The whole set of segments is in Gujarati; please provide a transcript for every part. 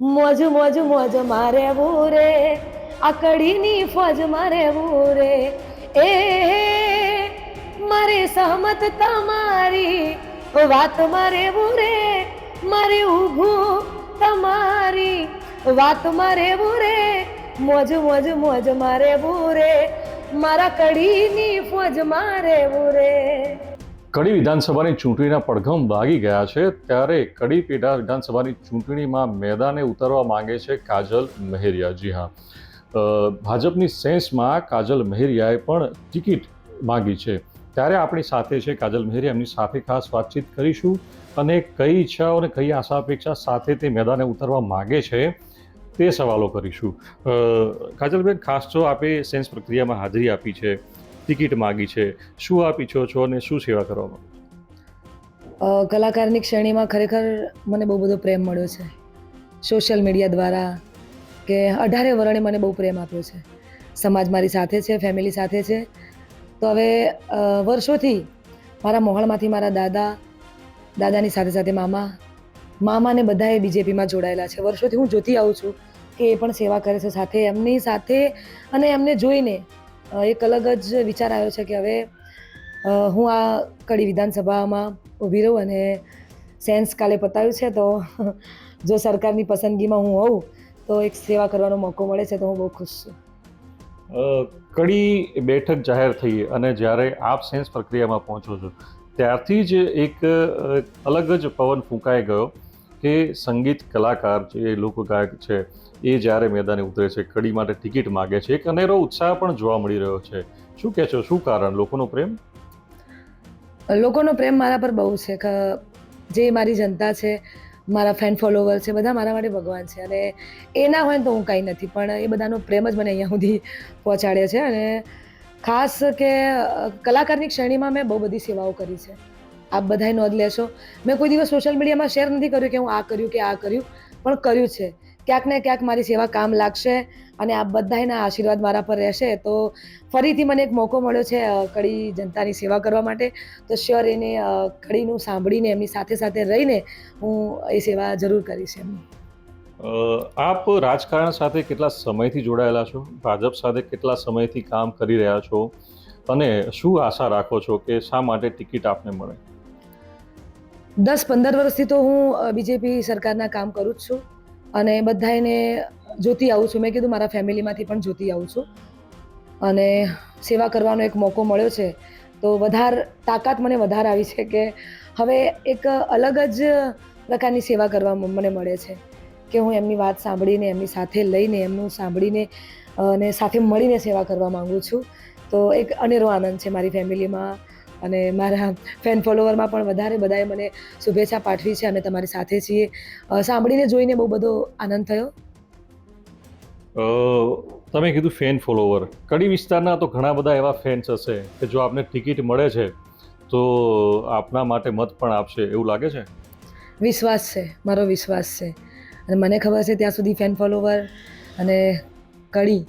મોજ, મોજું, મોજ મારે રે આ કડીની ફોજ મારે રે એ મારે સહમત તમારી વાત મારે રે મારે ઊભું તમારી વાત મારે રે મોજ મોજ મોજ મારે રે મારા કડીની ફોજ મારે રે કડી વિધાનસભાની ચૂંટણીના પડઘમ વાગી ગયા છે, ત્યારે કડી પેટા વિધાનસભાની ચૂંટણીમાં મેદાને ઉતરવા માંગે છે કાજલ મહેરિયા. જી હા. ભાજપની સેન્સમાં કાજલ મહેરિયાએ પણ ટિકિટ માંગી છે. ત્યારે આપણી સાથે છે કાજલ મહેરિયા, એમની સાથે ખાસ વાતચીત કરીશું અને કઈ ઈચ્છાઓ અને કઈ આશા અપેક્ષા સાથે તે મેદાને ઉતરવા માંગે છે તે સવાલો કરીશું. કાજલબેન, ખાસ તો આપે સેન્સ પ્રક્રિયામાં હાજરી આપી છે ટિકિટ માગી છે. શું આપ ઈચ્છો છો અને શું સેવા કરવા માંગો કલાકારની શ્રેણીમાં ખરેખર મને બહુ બધો પ્રેમ મળ્યો છે. સોશિયલ મીડિયા દ્વારા કે અઢારે વર્ણે મને બહુ પ્રેમ આપ્યો છે. સમાજ મારી સાથે છે, ફેમિલી સાથે છે. તો હવે વર્ષોથી મારા મોહળમાંથી મારા દાદા, દાદાની સાથે સાથે મામા, મામાને બધાએ બીજેપીમાં જોડાયેલા છે. વર્ષોથી હું જોતી આવું છું કે એ પણ સેવા કરે છે સાથે એમની સાથે અને એમને જોઈને એક અલગ જ વિચાર આવ્યો છે કે હવે હું આ કડી વિધાનસભામાં ઊભી રહું અને સેન્સ કાલે પતાવ્યું છે, તો જો સરકારની પસંદગીમાં હું હોઉં, તો એક સેવા કરવાનો મોકો મળે છે, તો હું બહુ ખુશ છું. કડી બેઠક જાહેર થઈ અને જ્યારે આપ સેન્સ પ્રક્રિયામાં પહોંચો છો, ત્યારથી જ એક અલગ જ પવન ફૂંકાઈ ગયો. કે સંગીત કલાકાર જે લોકગાયક છે, એ જ્યારે મેદાને ઉતરે છે, કડી માટે ટિકિટ માગે છે, એક અનેરો ઉત્સાહ પણ જોવા મળી રહ્યો છે. શું કહે છો? શું કારણ? લોકોનો પ્રેમ? લોકોનો પ્રેમ મારા પર બહુ છે. કે, જે મારી જનતા છે, મારા ફેન ફોલોવર છે, બધા મારા માટે ભગવાન છે. અને એ ના હોય તો હું કાંઈ નથી. પણ એ બધાનો પ્રેમ જ મને અહીંયા સુધી પહોંચાડે છે. અને ખાસ કે કલાકારની શ્રેણીમાં મેં બહુ બધી સેવાઓ કરી છે. આપ બધાએ નોંધ લેશો. મેં કોઈ દિવસ સોશિયલ મીડિયામાં શેર નથી કર્યું કે હું આ કર્યું કે આ કર્યું, પણ કર્યું છે. ક્યાંક ને ક્યાંક મારી સેવા કામ લાગશે અને આ બધાના આશીર્વાદ મારા પર રહેશે. તો ફરીથી મને એક મોકો મળ્યો છે કડી જનતાની સેવા કરવા માટે. તો શ્યોર એને કડીનું સાંભળીને એમની સાથે સાથે રહીને હું એ સેવા જરૂર કરીશ એમ. આપ રાજકારણ સાથે કેટલા સમયથી જોડાયેલા છો? ભાજપ સાથે કેટલા સમયથી કામ કરી રહ્યા છો? અને શું આશા રાખો છો કે શા માટે ટિકિટ આપને મળે? દસ, પંદર વર્ષથી તો હું બીજેપી સરકારના કામ કરું જ છું અને બધાને જોતી આવું છું. મેં કીધું મારા ફેમિલીમાંથી પણ જોતી આવું છું. અને સેવા કરવાનો એક મોકો મળ્યો છે. તો વધારે, તાકાત મને વધારે આવી છે કે હવે એક અલગ જ પ્રકારની સેવા કરવા મને મળે છે. કે હું એમની વાત સાંભળીને, એમની સાથે લઈને, એમનું સાંભળીને અને સાથે મળીને સેવા કરવા માગું છું. તો એક અનેરો આનંદ છે મારી ફેમિલીમાં. અને મારા ફેન ફોલોવરમાં પણ વધારે બધાએ મને શુભેચ્છા પાઠવી છે અને તમારી સાથે છીએ. સાંભળીને જોઈને બહુ બધો આનંદ થયો? તમે કીધું ફેન ફોલોવર કડી વિસ્તારના તો ઘણા બધા એવા ફેન્સ હશે કે જો આપને ટિકિટ મળે છે તો આપના માટે મત પણ આપશે. એવું લાગે છે? વિશ્વાસ છે. મારો વિશ્વાસ છે. અને મને ખબર છે ત્યાં સુધી ફેન ફોલોવર અને કડી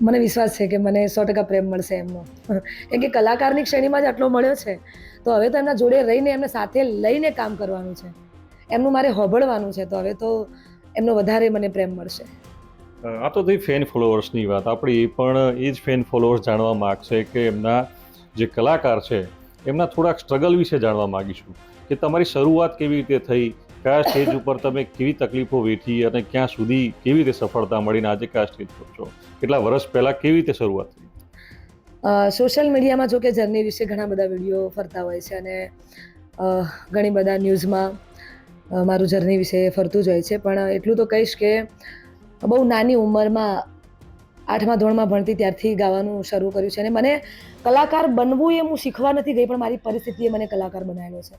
મને વિશ્વાસ છે કે મને સો ટકા પ્રેમ મળશે એમનો. કેમ કે કલાકારની શ્રેણીમાં જ આટલો મળ્યો છે, તો હવે તો એમના જોડે રહીને એમને સાથે લઈને કામ કરવાનું છે. એમનું મારે હોબળવાનું છે, તો હવે તો એમનો વધારે મને પ્રેમ મળશે. આ તો થઈ ફેન ફોલોવર્સની વાત. આપણી પણ એ જ ફેન ફોલોવર્સ જાણવા માગશે કે એમના જે કલાકાર છે, એમના થોડાક સ્ટ્રગલ વિશે જાણવા માગીશું. કે તમારી શરૂઆત કેવી રીતે થઈ? કયા સ્ટેજ ઉપર તમે કેવી તકલીફો વેઠી અને ક્યાં સુધી કેવી રીતે સફળતા મળીને આજે કયા સ્ટેજ પર છો? કેટલા વર્ષ પહેલા કેવી રીતે શરૂઆત થઈ? સોશિયલ મીડિયામાં જો કે જર્ની વિશે ઘણા બધા વીડિયો ફરતા હોય છે અને ઘણી બધા ન્યૂઝમાં મારું જર્ની વિશે ફરતું જ હોય છે. પણ એટલું તો કહીશ કે બહુ નાની ઉંમરમાં આઠમા ધોરણમાં ભણતી ત્યારથી ગાવાનું શરૂ કર્યું છે અને મને કલાકાર બનવું એ હું શીખવા નથી ગઈ, પણ મારી પરિસ્થિતિએ મને કલાકાર બનાવ્યો છે.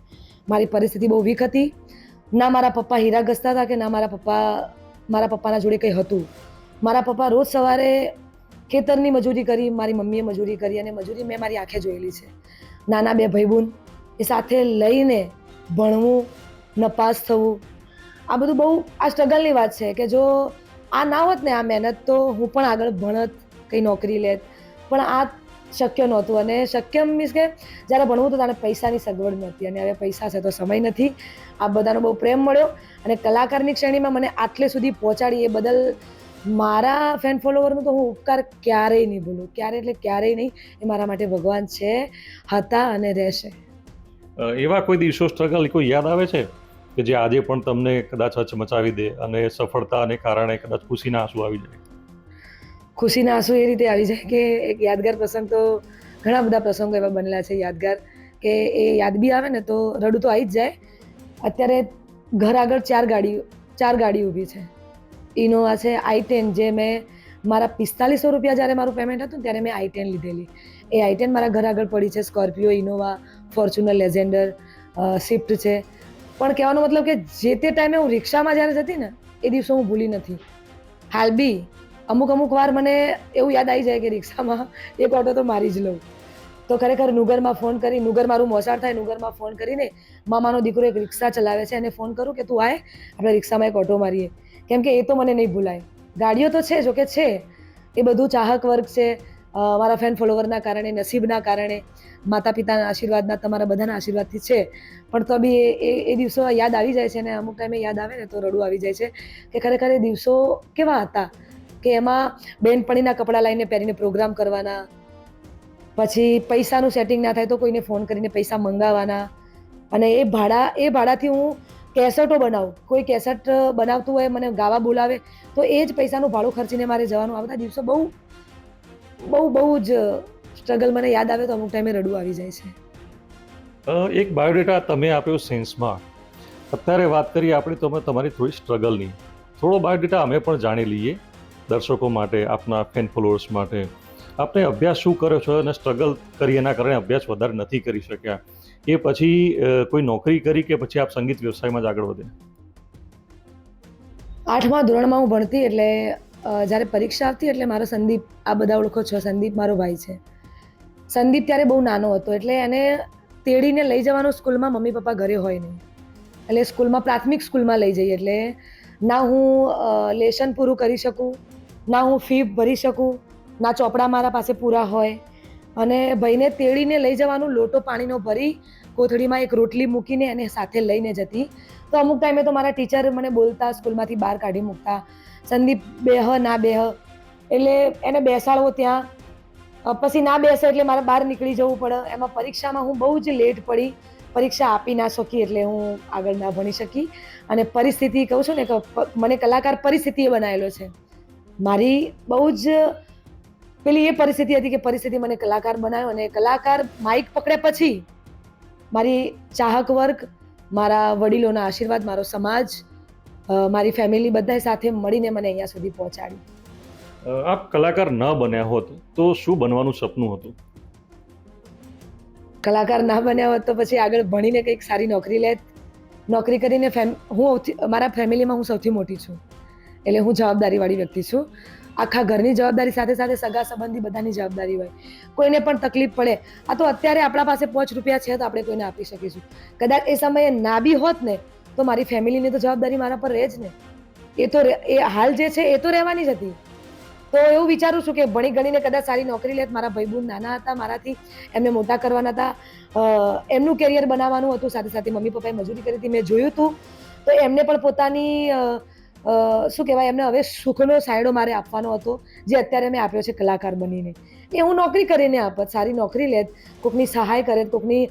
મારી પરિસ્થિતિ બહુ વીક હતી. ના મારા પપ્પા હીરા ઘસતા હતા કે ના મારા પપ્પા, મારા પપ્પાના જોડે કંઈ હતું. મારા પપ્પા રોજ સવારે ખેતરની મજૂરી કરી, મારી મમ્મીએ મજૂરી કરી અને મજૂરી મેં મારી આંખે જોયેલી છે. નાના બે ભાઈબૂન એ સાથે લઈને ભણવું, નપાસ થવું, આ બધું બહુ, આ સ્ટ્રગલની વાત છે કે જો આ ના હોત ને આ મહેનત, તો હું પણ આગળ ભણત, કંઈ નોકરી લેત. પણ આ શક્ય નહોતું. અને શક્ય મીન્સ કે જ્યારે ભણવું તો ત્યારે પૈસાની સગવડ નહોતી. અને હવે પૈસા છે તો સમય નથી. આ બધાનો બહુ પ્રેમ મળ્યો. અને કલાકારની શ્રેણીમાં મને આટલે સુધી પહોંચાડી એ બદલ મારા ફેન ફોલોવરનો તો હું ઉપકાર ક્યારેય નહીં ભૂલું. ક્યારે એટલે ક્યારેય નહીં. એ મારા માટે ભગવાન છે, હતા અને રહેશે. એવા કોઈ દિવસો સ્ટ્રગલ કોઈ યાદ આવે છે? કે જે આજે પણ તમને કદાચ હચમચાવી દે અને સફળતાને કારણે કદાચ ખુશીના આંસુ આવી જાય? ખુશીના આંસુ એ રીતે આવી જાય કે એક યાદગાર પ્રસંગ તો ઘણા બધા પ્રસંગો એવા બનેલા છે, યાદગાર કે એ યાદ બી આવે ને તો રડું તો આવી જ જાય. અત્યારે ઘર આગળ ચાર ગાડી ચાર ગાડી ઊભી છે. ઇનોવા છે, આઈ ટેન, જે મેં મારા પિસ્તાલીસો રૂપિયા જ્યારે મારું પેમેન્ટ હતું ત્યારે મેં આઈ ટેન લીધેલી. એ આઈ ટેન મારા ઘર આગળ પડી છે, Scorpio, Innova, Fortuner Legender Swift છે. પણ કહેવાનો મતલબ કે જે તે ટાઈમે હું રિક્ષામાં જ્યારે જતી ને એ દિવસો હું ભૂલી નથી. હાલ બી અમુક અમુક વાર મને એવું યાદ આવી જાય કે રિક્ષામાં એક ઓટો તો મારી જ લઉં. તો ખરેખર નુગરમાં ફોન કરી, નુગર મારું મોસાળ થાય, નુગરમાં ફોન કરીને મામાનો દીકરો એક રિક્ષા ચલાવે છે એને ફોન કરું કે તું આય, આપણે રિક્ષામાં એક ઓટો મારીએ. કેમ કે એ તો મને નહીં ભૂલાય. ગાડીઓ તો છે, જો કે છે. એ બધું ચાહક વર્ગ છે. મારા ફેન ફોલોવરના કારણે, નસીબના કારણે માતા પિતાના આશીર્વાદના તમારા બધાના આશીર્વાદથી છે. પણ તો બી એ- એ એ દિવસો યાદ આવી જાય છે અને અમુક ટાઈમે યાદ આવે ને તો રડું આવી જાય છે. કે ખરેખર એ દિવસો કેવા હતા? કે એમાં બેનપણીના કપડાં લાવીને પહેરીને પ્રોગ્રામ કરવાના, પછી પૈસાનું સેટિંગ ના થાય તો કોઈને ફોન કરીને પૈસા મંગાવવાના અને એ ભાડા, એ ભાડાથી હું કેસેટો બનાવું. કોઈ કેસેટ બનાવતું હોય, મને ગાવા બોલાવે, તો એ જ પૈસાનું ભાડું ખર્ચીને મારે જવાનું. આ બધા દિવસો બહુ બહુ બહુ જ સ્ટ્રગલ મને યાદ આવે તો અમુક ટાઈમે રડવું આવી જાય છે. એક બાયોડેટા તમે આપ્યો સેન્સમાં અત્યારે વાત કરીએ આપણે તમે તમારી થોડી સ્ટ્રગલની થોડો બાયોડેટા અમે પણ જાણી લઈએ. દર્શકો માટે, આપના ફેન ફોલોઅર્સ માટે. આપણે અભ્યાસ શું કર્યો છો અને સ્ટ્રગલ કરી એના કારણે અભ્યાસ વધારે નથી કરી શક્યા? એ પછી કોઈ નોકરી કરી કે પછી આપ સંગીત વ્યવસાયમાં જ આગળ વધે? આઠમા ધોરણમાં હું ભણતી એટલે જ્યારે પરીક્ષા આવતી એટલે મારો સંદીપ, આ બધા ઓળખો છો, સંદીપ મારો ભાઈ છે. સંદીપ ત્યારે બહુ નાનો હતો એટલે એને તેડીને લઈ જવાનો સ્કૂલમાં મમ્મી પપ્પા ઘરે હોય નહીં. એટલે સ્કૂલમાં પ્રાથમિક સ્કૂલમાં લઈ જઈએ એટલે, ના હું લેશન પૂરું કરી શકું ના હું ફી ભરી શકું, ના ચોપડા મારા પાસે પૂરા હોય. અને ભાઈને તેડીને લઈ જવાનું, લોટો પાણીનો ભરી, કોથળીમાં એક રોટલી મૂકીને એને સાથે લઈને જતી. તો અમુક ટાઈમે તો મારા ટીચર મને બોલતા, સ્કૂલમાંથી બહાર કાઢી મૂકતા. સંદીપ બેહ, ના બેહ. એટલે એને બેસાડવો ત્યાં. પછી ના બેસે એટલે મારે બહાર નીકળી જવું પડે. એમાં પરીક્ષામાં હું બહુ જ લેટ પડી. પરીક્ષા આપી ના શકી એટલે હું આગળ ના ભણી શકી. અને પરિસ્થિતિ કહું છું ને કે મને કલાકાર પરિસ્થિતિએ બનાવેલો છે. મારી બહુ જ પેલી એ પરિસ્થિતિ હતી કે પરિસ્થિતિ મને કલાકાર બનાવ્યો અને કલાકાર માઇક પકડ્યા પછી મારી ચાહક વર્ગ મારા વડીલોના આશીર્વાદ મારો સમાજ મારી ફેમિલી બધાય સાથે મળીને મને અહીંયા સુધી પહોંચાડી આપ કલાકાર ન બન્યા હોત તો શું બનવાનું સપનું હતું? કલાકાર ના બન્યા હોત તો પછી આગળ ભણીને કંઈક સારી નોકરી લેત. નોકરી કરીને ફેમ હું મારા ફેમિલીમાં હું સૌથી મોટી છું. એટલે હું જવાબદારીવાળી વ્યક્તિ છું. આખા ઘરની જવાબદારી સાથે સાથે સગા સંબંધી બધાની જવાબદારી હોય. કોઈને પણ તકલીફ પડે, આ તો અત્યારે આપણા પાસે પાંચ રૂપિયા છે તો આપણે કોઈને આપી શકીશું. કદાચ એ સમયે ના બી હોત ને, તો મારી ફેમિલીની તો જવાબદારી મારા પર રહે જ ને. એ તો એ હાલ જે છે એ તો રહેવાની જ હતી. તો એવું વિચારું છું કે ભણી ગણીને કદાચ સારી નોકરી લેત, મારા ભાઈબંધ નાના હતા, મારાથી એમને મોટા કરવાના હતા. એમનું કેરિયર બનાવવાનું હતું, સાથે સાથે મમ્મી પપ્પાએ મજૂરી કરી હતી, મેં જોયું હતું તો એમને પણ પોતાની શું કહેવાય, એમને હવે સુખનો સાયડો મારે આપવાનો હતો, જે અત્યારે મેં આપ્યો છે કલાકાર બનીને. એ હું નોકરી કરીને આપત સારી નોકરી લેત, કોકની સહાય કરે, કોકની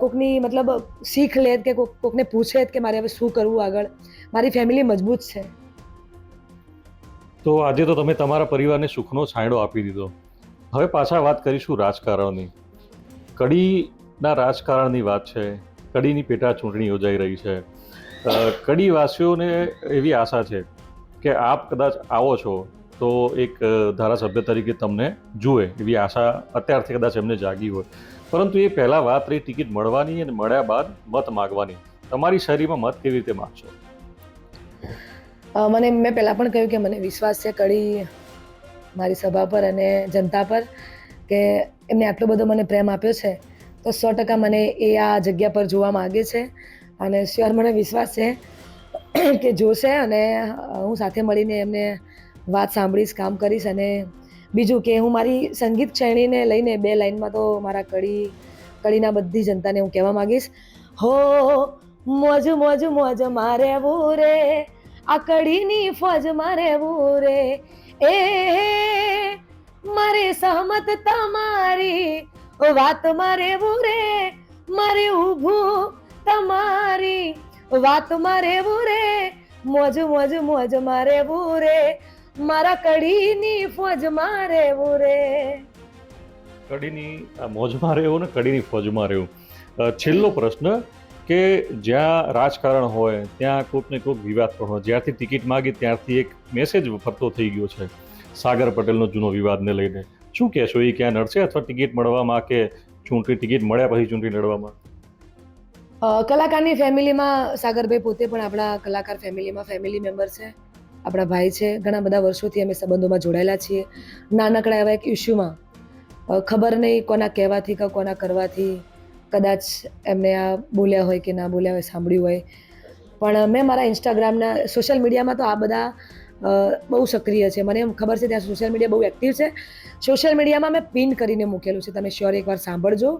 કોકની મતલબ શીખ લેત કે કોક, કોકને પૂછે કે મારે હવે શું કરવું આગળ. મારી ફેમિલી મજબૂત છે. તો આજે તો તમે તમારા પરિવારને સુખનો છાંયડો આપી દીધો. હવે પાછા વાત કરીશું રાજકારણની. કડીના રાજકારણની વાત છે. કડીની પેટા ચૂંટણી યોજાઈ રહી છે. કડીવાસીઓને એવી આશા છે કે આપ કદાચ આવો છો તો એક ધારાસભ્ય તરીકે તમને જુએ એવી આશા અત્યારથી કદાચ એમને જાગી હોય. પરંતુ એ પહેલાં વાત રહી ટિકિટ મળવાની અને મળ્યા બાદ મત માગવાની. તમારી શરીરમાં મત કેવી રીતે માગશો? મને મેં પહેલાં પણ કહ્યું કે મને વિશ્વાસ છે કડી મારી સભા પર અને જનતા પર કે એમને આટલો બધો મને પ્રેમ આપ્યો છે તો સો ટકા મને એ આ જગ્યા પર જોવા માગે છે. અને શ્યોર મને વિશ્વાસ છે કે જોશે અને હું સાથે મળીને એમને વાત સાંભળીશ, કામ કરીશ અને બીજું કે હું મારી સંગીત શ્રેણીને લઈને બે લાઈનમાં તો મારા કડી, કડીના બધી જનતાને હું કહેવા માંગીશ. હો, મોજ મોજ મોજ મારે રે આ કડીની ફોજ મારે રે એ, મારે સહમત તમારી વાત મારે રે મારે ઊભું તમારી વાત મારે રે મોજ મોજ મોજ મારે રે મારા કડીની ફોજ મારે રે કડીની મોજમાં રહેવું ને કડીની ફોજમાં રહેવું છેલ્લો પ્રશ્ન કે જ્યાં રાજકારણ હોય, ત્યાં કોઈક ને કોઈક વિવાદ પણ હોય. જ્યારથી ટિકિટ માગી, ત્યારથી એક મેસેજ ફરતો થઈ ગયો છે, સાગર પટેલનો જૂનો વિવાદને લઈને. શું કહેશો? એ ક્યાં નડશે અથવા ટિકિટ મળવામાં કે ચૂંટણી ટિકિટ મળ્યા પછી ચૂંટણી લડવામાં? કલાકારની ફેમિલીમાં સાગરભાઈ પોતે પણ આપણા કલાકાર ફેમિલીમાં ફેમિલી મેમ્બર છે. આપણા ભાઈ છે. ઘણા બધા વર્ષોથી અમે સંબંધોમાં જોડાયેલા છીએ. નાનકડા એવા એક ઇસ્યુમાં ખબર નહીં કોના કહેવાથી કે કોના કરવાથી. કદાચ એમને આ બોલ્યા હોય કે ના બોલ્યા હોય, સાંભળ્યું હોય. પણ મેં મારા ઇન્સ્ટાગ્રામના સોશિયલ મીડિયામાં તો આ બધા બહુ સક્રિય છે. મને એમ ખબર છે ત્યાં સોશિયલ મીડિયા બહુ એક્ટિવ છે. સોશિયલ મીડિયામાં મેં પિન કરીને મૂકેલું છે. તમે શ્યોર એકવાર સાંભળજો.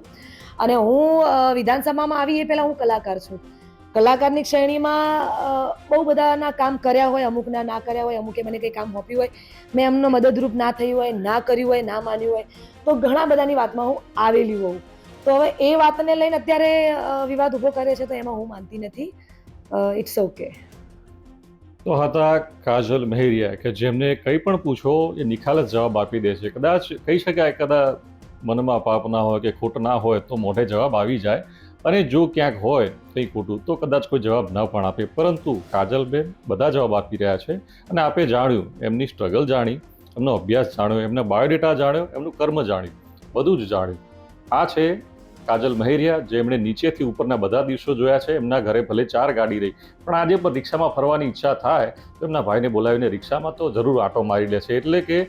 અને હું વિધાનસભામાં આવી એ પહેલાં હું કલાકાર છું. કલાકારની શ્રેણીમાં બહુ બધાના કામ કર્યા હોય, અમુકના ના કર્યા હોય, અમુકે મને કંઈ કામ સોંપ્યું હોય, મેં એમનો મદદરૂપ ના થયું હોય, ના કર્યું હોય, ના માન્યું હોય, તો ઘણા બધાની વાતમાં હું આવેલી હોઉં. તો હવે એ વાતને લઈને અત્યારે વિવાદ ઊભો કરે છે તો એમાં હું માનતી નથી. ઇટ્સ ઓકે તો હતા કાજલ મહેરિયા કે જેમને કંઈ પણ પૂછો એ નિખાલસ જવાબ આપી દે છે કદાચ કહી શકાય કદાચ મનમાં પાપ ના હોય કે ખોટ ના હોય તો મોઢે જવાબ આવી જાય. અને જો ક્યાંક હોય કંઈ ખોટું, તો કદાચ કોઈ જવાબ ન પણ આપે. પરંતુ કાજલબેન બધા જવાબ આપી રહ્યા છે અને આપે જાણ્યું, એમની સ્ટ્રગલ જાણી, એમનો અભ્યાસ જાણ્યો, એમના બાયોડેટા જાણ્યો, એમનું કર્મ જાણ્યું, બધું જ જાણ્યું. આ છે કાજલ મહેરિયા જેમણે નીચેથી ઉપરના બધા દિવસો જોયા છે. એમના ઘરે ભલે ચાર ગાડી રહી, પણ આજે પણ રિક્ષામાં ફરવાની ઈચ્છા થાય, તો એમના ભાઈને બોલાવીને રિક્ષામાં તો જરૂર આટો મારી લે છે એટલે કે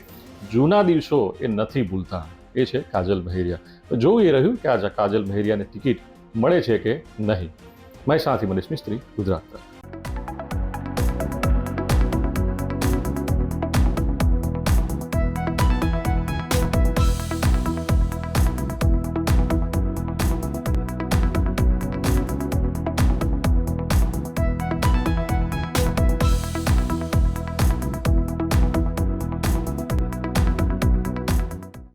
જૂના દિવસો એ નથી ભૂલતા. એ છે કાજલ મહેરિયા. તો જોવું એ રહ્યું કે આજે કાજલ મહેરિયાને ટિકિટ મળે છે કે નહીં? મહેસાણાથી મનીષ મિસ્ત્રી, ગુજરાત. તક